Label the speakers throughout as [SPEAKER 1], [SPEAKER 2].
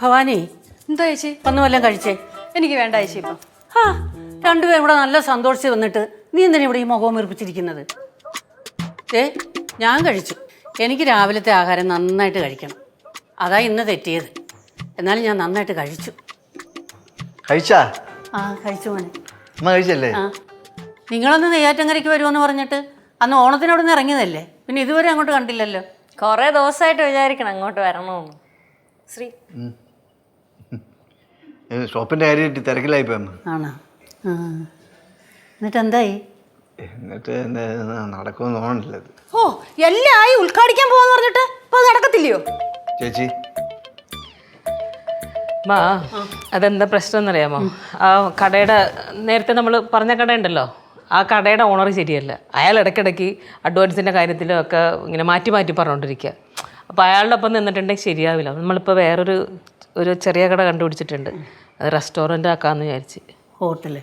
[SPEAKER 1] ഭവാനി
[SPEAKER 2] എന്താ ചേച്ചി?
[SPEAKER 1] വന്നു വല്ലതും കഴിച്ചേ.
[SPEAKER 2] എനിക്ക് വേണ്ട ചേച്ചി ഇപ്പം.
[SPEAKER 1] ആ രണ്ടുപേരും ഇവിടെ നല്ല സന്തോഷിച്ച് വന്നിട്ട് നീ എന്തിനാ ഇവിടെ ഈ മുഖവും വീർപ്പിച്ചിരിക്കുന്നത്? ഏ ഞാൻ കഴിച്ചു. എനിക്ക് രാവിലത്തെ ആഹാരം നന്നായിട്ട് കഴിക്കണം. അതാ ഇന്ന് തെറ്റിയത്. എന്നാലും ഞാൻ നന്നായിട്ട് കഴിച്ചു.
[SPEAKER 3] കഴിച്ചാ?
[SPEAKER 1] ആ കഴിച്ചു മോനെ.
[SPEAKER 3] അമ്മ കഴിച്ചല്ലേ?
[SPEAKER 1] ആ. നിങ്ങളൊന്ന് നെയ്യാറ്റങ്കരയ്ക്ക് വരുമെന്ന് പറഞ്ഞിട്ട് അന്ന് ഓണത്തിനോടൊന്ന് ഇറങ്ങിയതല്ലേ? പിന്നെ ഇതുവരെ അങ്ങോട്ട് കണ്ടില്ലല്ലോ.
[SPEAKER 4] കുറെ ദിവസമായിട്ട് വിചാരിക്കണം അങ്ങോട്ട് വരണമെന്ന്. ശ്രീ.
[SPEAKER 3] ഷോപ്പിന്റെ കാര്യമായിട്ട് തിരക്കിലായി
[SPEAKER 1] ആണോ? ആ. എന്നിട്ട് എന്തായി?
[SPEAKER 3] എന്നിട്ട് നടക്കുമെന്ന് തോന്നണില്ലത്
[SPEAKER 2] ഓ എല്ലാം ആയി ഉദ്ഘാടിക്കാൻ പോവാന്ന് പറഞ്ഞിട്ട് ഇപ്പൊ അത് നടക്കത്തില്ലയോ?
[SPEAKER 3] ചേച്ചി.
[SPEAKER 5] മാ അതെന്താ പ്രശ്നം എന്നറിയാമോ ആ കടയുടെ നേരത്തെ നമ്മൾ പറഞ്ഞ കടയുണ്ടല്ലോ? ആ കടയുടെ ഓണർ ശരിയല്ല. അയാൾ ഇടയ്ക്കിടയ്ക്ക് അഡ്വാൻസിന്റെ കാര്യത്തിലൊക്കെ ഇങ്ങനെ മാറ്റി മാറ്റി പറഞ്ഞുകൊണ്ടിരിക്കുക അപ്പോൾ അയാളുടെ ഒപ്പം നിന്നിട്ടുണ്ടെങ്കിൽ ശരിയാവില്ല. നമ്മളിപ്പോൾ വേറൊരു ഒരു ചെറിയ കട കണ്ടുപിടിച്ചിട്ടുണ്ട്. അത് റെസ്റ്റോറന്റ് ആക്കാമെന്ന് വിചാരിച്ച്.
[SPEAKER 1] ഹോട്ടൽ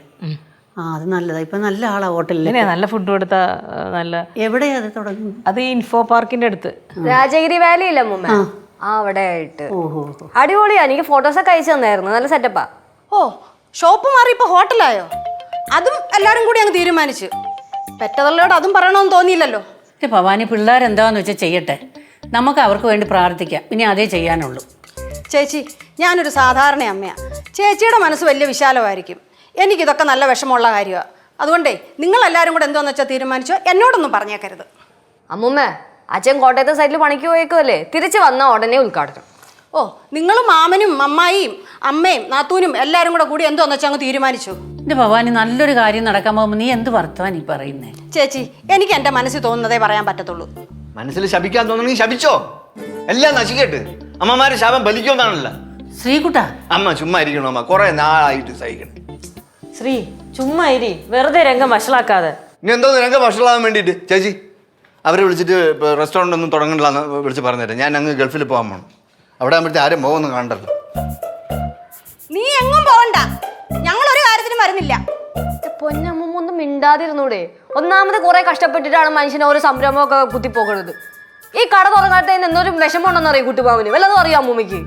[SPEAKER 1] ആ അത് നല്ലതാണ് ഇപ്പം നല്ല ആളാണ് ഹോട്ടലിൽ
[SPEAKER 5] നല്ല ഫുഡ് കൊടുത്ത നല്ല
[SPEAKER 1] എവിടെയാ അത് തുടങ്ങുന്നത്
[SPEAKER 5] അത് ഈ ഇൻഫോ പാർക്കിന്റെ അടുത്ത്
[SPEAKER 4] രാജഗിരി വാലി ഇല്ല മുമ്പ്? ആ. അവിടെ ആയിട്ട്.
[SPEAKER 1] അടിപൊളിയാണ്
[SPEAKER 4] അടിപൊളിയാ. എനിക്ക് ഫോട്ടോസൊക്കെ അയച്ചു തന്നായിരുന്നു. നല്ല സെറ്റപ്പാ
[SPEAKER 2] ഓ ഷോപ്പ് മാറി ഇപ്പൊ ഹോട്ടലായോ അതും എല്ലാരും കൂടി അങ്ങ് തീരുമാനിച്ചു. പെറ്റതള്ളയോട് അതും പറയണമെന്ന് തോന്നിയില്ലല്ലോ.
[SPEAKER 1] ഭവാനി പിള്ളേരെന്താന്ന് വെച്ചാൽ ചെയ്യട്ടെ. നമുക്ക് അവർക്ക് വേണ്ടി പ്രാർത്ഥിക്കാം. ഇനി അതേ ചെയ്യാനുള്ളൂ.
[SPEAKER 2] ചേച്ചി ഞാനൊരു സാധാരണ അമ്മയാ. ചേച്ചിയുടെ മനസ്സ് വലിയ വിശാലമായിരിക്കും. എനിക്കിതൊക്കെ നല്ല വിഷമമുള്ള കാര്യമാണ് അതുകൊണ്ടേ നിങ്ങൾ എല്ലാവരും കൂടെ എന്തോന്ന് വെച്ചാൽ തീരുമാനിച്ചോ? എന്നോടൊന്നും പറഞ്ഞേക്കരുത്.
[SPEAKER 4] അമ്മുമ്മ അച്ഛൻ കോട്ടയത്തെ സൈഡിൽ പണിക്ക് പോയേക്കുമല്ലേ തിരിച്ചു വന്ന ഉടനെ ഉദ്ഘാടനം.
[SPEAKER 2] ഓ നിങ്ങളും മാമനും അമ്മായിയും അമ്മയും നാത്തൂനും എല്ലാവരും കൂടെ കൂടി എന്തോന്ന് വെച്ചാൽ അങ്ങ് തീരുമാനിച്ചു?
[SPEAKER 1] എന്റെ ഭവാനി നല്ലൊരു കാര്യം നടക്കാൻ പോകുമ്പോൾ നീ എന്ത് വർത്തമാനീ പറയുന്നേ?
[SPEAKER 2] ചേച്ചി എനിക്ക് എന്റെ മനസ്സിൽ തോന്നുന്നതേ പറയാൻ പറ്റത്തുള്ളൂ.
[SPEAKER 3] മനസ്സിൽ ശപിക്കാൻ തോന്നണമെങ്കിൽ ശപിച്ചോ? എല്ലാം നശിക്കട്ട്. അമ്മമാരെ ശാപം ബലിക്കുമെന്നാണല്ലോ
[SPEAKER 1] ശ്രീകുട്ട?
[SPEAKER 3] അമ്മ ചുമ്മാ ഇരിക്കണോ അമ്മ. കുറെ നാളായിട്ട് സഹിക്കണം.
[SPEAKER 4] ശ്രീ ചുമ്മാ ഇരി. വെറുതെ രംഗം വഷളാക്കാതെ.
[SPEAKER 3] ഇനി എന്തോ നിനക്ക് ഭക്ഷണമാകാൻ വേണ്ടിട്ട് ചേച്ചി അവരെ വിളിച്ചിട്ട് റെസ്റ്റോറന്റ് ഒന്നും തുടങ്ങണില്ലെന്ന് വിളിച്ച് പറഞ്ഞുതരാം ഞാൻ അങ്ങ് ഗൾഫിൽ പോകാൻ പോകണം അവിടെ ആകുമ്പോഴത്തെ ആരും പോകുന്നു കാണണ്ടല്ലോ.
[SPEAKER 2] നീ എങ്ങും പോകണ്ട വരുന്നില്ല.
[SPEAKER 4] പൊന്നമ്മ ഒന്നും മിണ്ടാതിരുന്നൂടെ. ഒന്നാമത് കുറെ കഷ്ടപ്പെട്ടിട്ടാണ് മനുഷ്യൻ ഓരോ സംരംഭമൊക്കെ കുത്തിപ്പോകുന്നത്. ഈ കട തുറങ്ങാത്തതിന് എന്തൊരു വിഷമമുണ്ടെന്ന് അറിയാം കുട്ടുപാവിന് വല്ലതും അറിയാം അമ്മൂമ്മയ്ക്ക്?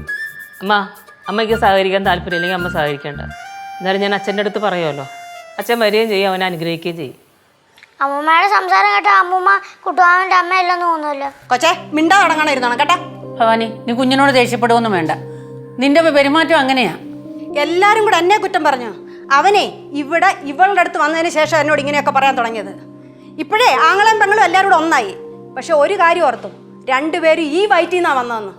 [SPEAKER 5] അമ്മ അമ്മയ്ക്ക് സഹകരിക്കാൻ താല്പര്യമില്ലെങ്കിൽ അമ്മ സഹകരിക്കണ്ട. എന്നാലും ഞാൻ അച്ഛന്റെ അടുത്ത് പറയുമല്ലോ. അച്ഛൻ വരികയും ചെയ്യും അവനെ അനുഗ്രഹിക്കുകയും ചെയ്യും.
[SPEAKER 6] അമ്മൂമ്മയുടെ സംസാരം കേട്ട അമ്മൂമ്മ കുട്ടുവാമന്റെ അമ്മയല്ലെന്ന് തോന്നുന്നല്ലോ
[SPEAKER 2] കൊച്ചേ മിണ്ടാ തുടങ്ങണം ഇരുന്നോണം കേട്ടാ?
[SPEAKER 1] ഭവാനി നീ കുഞ്ഞിനോട് ദേഷ്യപ്പെടുവൊന്നും വേണ്ട. നിന്റെ പെരുമാറ്റം അങ്ങനെയാ.
[SPEAKER 2] എല്ലാരും കൂടെ എന്നെ കുറ്റം പറഞ്ഞു? അവനെ ഇവിടെ ഇവളുടെ അടുത്ത് വന്നതിന് ശേഷം എന്നോട് ഇങ്ങനെയൊക്കെ പറയാൻ തുടങ്ങിയത്. ഇപ്പോഴേ ആങ്ങളും പെങ്ങളും എല്ലാവരും കൂടെ ഒന്നായി. പക്ഷെ ഒരു കാര്യം ഓർത്തു. രണ്ടുപേരും ഈ വയറ്റിൽ നിന്നാ വന്നതെന്ന്.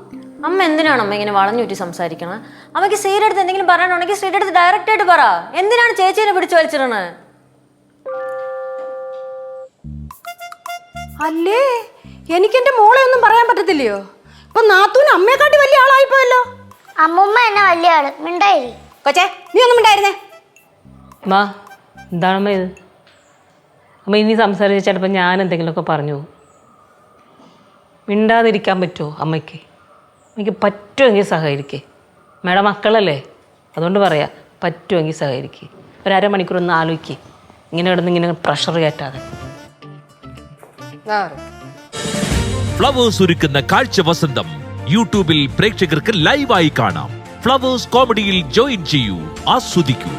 [SPEAKER 4] അമ്മ എന്തിനാണ് അമ്മ ഇങ്ങനെ വളഞ്ഞുറ്റി സംസാരിക്കണത് അമ്മയ്ക്ക് ശ്രീയുടെ അടുത്ത് എന്തെങ്കിലും പറയാനുണ്ടെങ്കിൽ ശ്രീയുടെ അടുത്ത് ഡയറക്റ്റ് ആയിട്ട് പറ. എന്തിനാണ് ചേച്ചീനെ പിടിച്ചു വലിച്ചിടണത്
[SPEAKER 2] അല്ലേ? എനിക്ക് എന്റെ മോളെ ഒന്നും പറയാൻ പറ്റത്തില്ലയോ? ഇപ്പൊ നാത്തൂന് അമ്മയെക്കാട്ടി വലിയ ആളായിപ്പോയല്ലോ.
[SPEAKER 6] അമ്മുമ്മ എന്നെ വലിയ ആൾ. മിണ്ടായിരി.
[SPEAKER 2] കൊച്ചേ നീ ഒന്നും ഉണ്ടായിരുന്നേ
[SPEAKER 5] അമ്മ എന്താണമ്മ ഇത്? അമ്മ ഇനി സംസാരിച്ച് ചിലപ്പോൾ ഞാൻ എന്തെങ്കിലുമൊക്കെ പറഞ്ഞു. പോകും. മിണ്ടാതിരിക്കാൻ പറ്റുമോ അമ്മയ്ക്ക്? എനിക്ക് പറ്റുമെങ്കിൽ സഹകരിക്കേ. മേഡം മക്കളല്ലേ? അതുകൊണ്ട് പറയാം പറ്റുമെങ്കിൽ സഹകരിക്കേ. ഒരു അരമണിക്കൂർ ഒന്ന് ആലോചിക്കേ. ഇങ്ങനെ കിടന്ന് ഇങ്ങനെ പ്രഷർ കയറ്റാതെ.
[SPEAKER 7] ഫ്ലവേഴ്സ് ഒരുക്കുന്ന കാഴ്ച വസന്തം യൂട്യൂബിൽ പ്രേക്ഷകർക്ക് ലൈവായി കാണാം. ഫ്ലവേഴ്സ് കോമഡിയിൽ ജോയിൻ ചെയ്യൂ ആസ്വദിക്കൂ.